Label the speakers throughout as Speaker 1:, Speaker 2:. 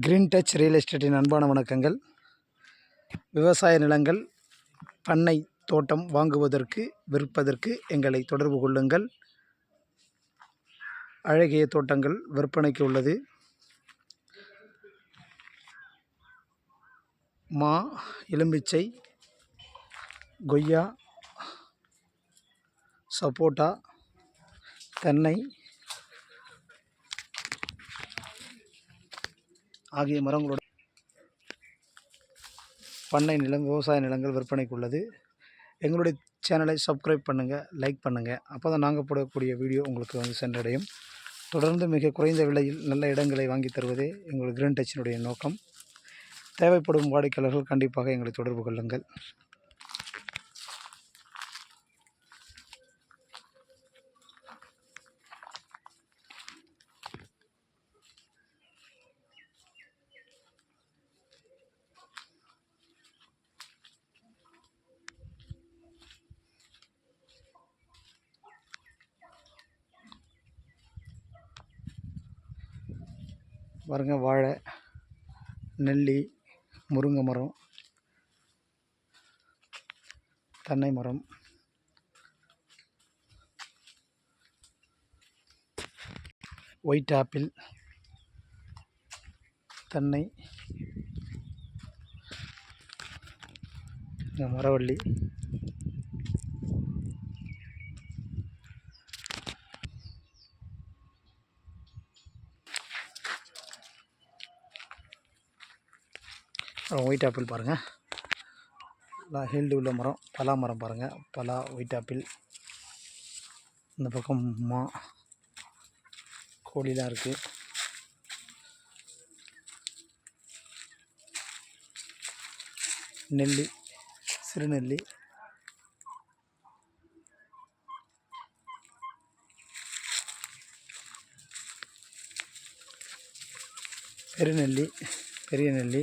Speaker 1: Green touch real எஸ்டேட்டின் அன்பான வணக்கங்கள். விவசாய நிலங்கள் பண்ணை தோட்டம் வாங்குவதற்கு விற்பதற்கு எங்களை தொடர்பு கொள்ளுங்கள். அழகிய தோட்டங்கள் விற்பனைக்கு உள்ளது. மா எலும்பிச்சை கொய்யா சப்போட்டா தென்னை ஆகிய மரங்களோட பண்ணை நிலம் விவசாய நிலங்கள் விற்பனைக்கு உள்ளது எங்களுடைய சேனலை சப்ஸ்கிரைப் பண்ணுங்கள் லைக் பண்ணுங்கள் அப்போ தான் நாங்கள் போடக்கூடிய வீடியோ உங்களுக்கு வந்து சென்றடையும். தொடர்ந்து மிக குறைந்த விலையில் நல்ல இடங்களை வாங்கி தருவதே எங்கள் கிரீன் டச்சினுடைய நோக்கம். தேவைப்படும் வாடிக்கையாளர்கள் கண்டிப்பாக எங்களை தொடர்பு கொள்ளுங்கள். பாருங்க வாழை நெல்லி முருங்கை மரம் தென்னை மரம். ஒயிட் ஆப்பிள் தென்னை மரவள்ளி. அப்புறம் ஒயிட் ஆப்பிள் பாருங்கள் நல்லா ஹீல்டு உள்ள மரம் பலா மரம் பாருங்கள் பலா ஒயிட் ஆப்பிள் இந்த பக்கம் மா கோழிலாம் இருக்குது நெல்லி சிறுநெல்லி. பெருநெல்லி பெரிய நெல்லி.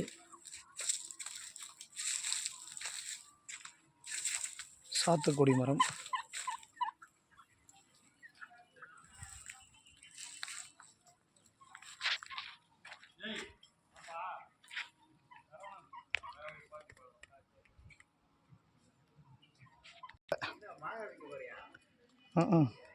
Speaker 1: சாத்துக்குடி மரம். ஆ ஆ.